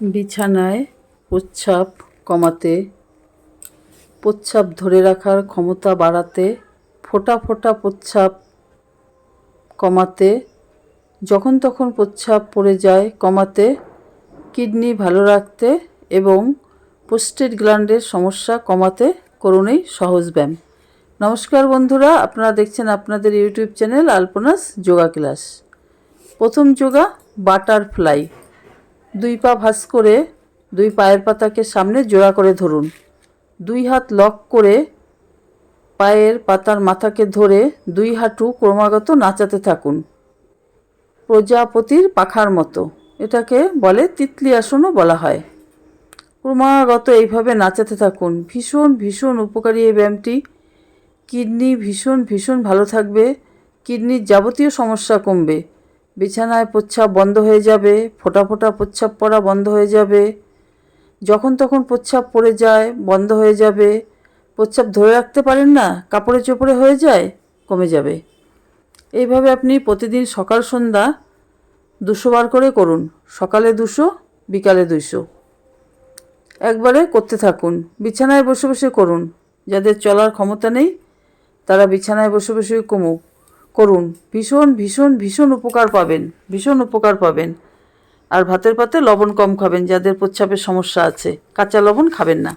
বিছানায় প্রস্রাব কমাতে প্রস্রাব ধরে রাখার ক্ষমতা বাড়াতে, ফোটা ফোটা প্রস্রাব কমাতে, যখন তখন প্রস্রাব পড়ে যায় কমাতে, কিডনি ভালো রাখতে এবং পোস্টেড গ্ল্যান্ডের সমস্যা কমাতে করুন এই সহজ ব্যায়াম। নমস্কার বন্ধুরা, আপনারা দেখছেন আপনাদের ইউটিউব চ্যানেল আলপনাস যোগা ক্লাস। প্রথম যোগা, বাটারফ্লাই। দুই পা ভাঁজ করে দুই পায়ের পাতাকে সামনে জোড়া করে ধরুন। দুই হাত লক করে পায়ের পাতার মাথাকে ধরে দুই হাঁটু ক্রমাগত নাচাতে থাকুন। প্রজাপতির পাখার মতো। এটাকে বলে তিতলি আসনও বলা হয়। ক্রমাগত এইভাবে নাচাতে থাকুন। ভীষণ ভীষণ উপকারী এই ব্যায়ামটি। কিডনি ভীষণ ভীষণ ভালো থাকবে। কিডনির যাবতীয় সমস্যা কমবে। বিছানায় প্রচ্ছাপ বন্ধ হয়ে যাবে, ফোটা ফোটা প্রচ্ছাপ পড়া বন্ধ হয়ে যাবে। যখন তখন প্রচ্ছাপ পড়ে যায়, বন্ধ হয়ে যাবে। প্রচ্ছাপ ধরে রাখতে পারেন না, কাপড়ে চোপড়ে হয়ে যায়, কমে যাবে। এইভাবে আপনি প্রতিদিন সকাল, সন্ধ্যা দুশো বার করে করুন। সকালে দুশো, বিকালে দুশো একবারে করতে থাকুন। বিছানায় বসে বসে করুন। যাদের চলার ক্ষমতা নেই, তারা বিছানায় বসে বসে কমুক। করুন। ভীষণ ভীষণ ভীষণ উপকার পাবেন। ভীষণ উপকার পাবেন। আর ভাতের পাতে লবণ কম খাবেন, যাদের প্রচ্ছাপের সমস্যা আছে। কাঁচা লবণ খাবেন না।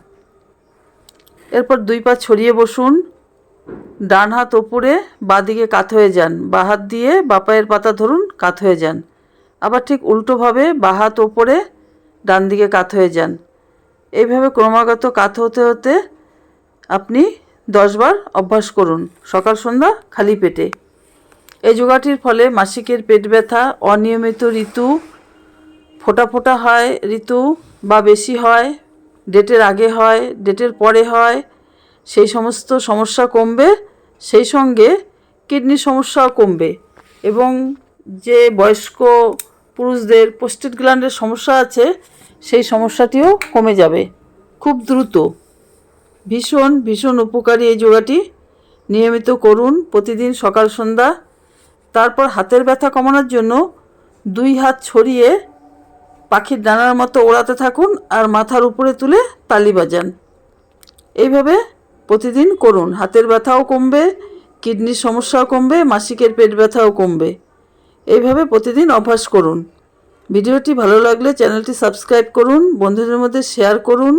এরপর দুই পা ছড়িয়ে বসুন। ডান হাত ওপরে দিকে কাত হয়ে যান। বা হাত দিয়ে বাপায়ের পাতা ধরুন, কাত হয়ে যান। আবার ঠিক উল্টোভাবে বা হাত ওপরে ডান দিকে কাত হয়ে যান। এইভাবে ক্রমাগত কাত হতে হতে আপনি দশবার অভ্যাস করুন। সকাল, সন্ধ্যা খালি পেটে। এই যোগাটির ফলে মাসিকের পেট ব্যথা, অনিয়মিত ঋতু, ফোটা ফোটা হয় ঋতু বা বেশি হয়, ডেটের আগে হয়, ডেটের পরে হয়, সেই সমস্ত সমস্যা কমবে, সেই সঙ্গে কিডনির সমস্যাও কমবে। এবং যে বয়স্ক পুরুষদের পোস্টেড গ্ল্যান্ডের সমস্যা আছে, সেই সমস্যাটিও কমে যাবে। খুব দ্রুত। ভীষণ ভীষণ উপকারী এই যোগাটি। নিয়মিত করুন, প্রতিদিন সকাল, সন্ধ্যা তারপর হাতের ব্যথা কমানোর জন্য দুই হাত ছড়িয়ে পাখির ডানার মতো ওড়াতে থাকুন আর মাথার উপরে তুলে তালি বাজান। এইভাবে প্রতিদিন করুন। হাতের ব্যথাও কমবে, কিডনির সমস্যাও কমবে, মাসিকের পেট ব্যথাও কমবে। এইভাবে প্রতিদিন অভ্যাস করুন। ভিডিওটি ভালো লাগলে চ্যানেলটি সাবস্ক্রাইব করুন, বন্ধুদের মধ্যে শেয়ার করুন,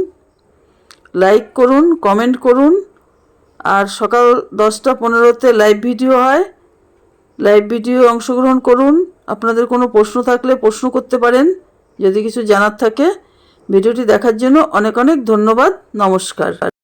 লাইক করুন, কমেন্ট করুন। আর সকাল দশটা পনেরোতে লাইভ ভিডিও হয়। লাইভ ভিডিও অংশগ্রহণ করুন। আপনাদের কোনো প্রশ্ন থাকলে প্রশ্ন করতে পারেন। যদি কিছু জানার থাকে, ভিডিওটি দেখার জন্য অনেক অনেক ধন্যবাদ। নমস্কার।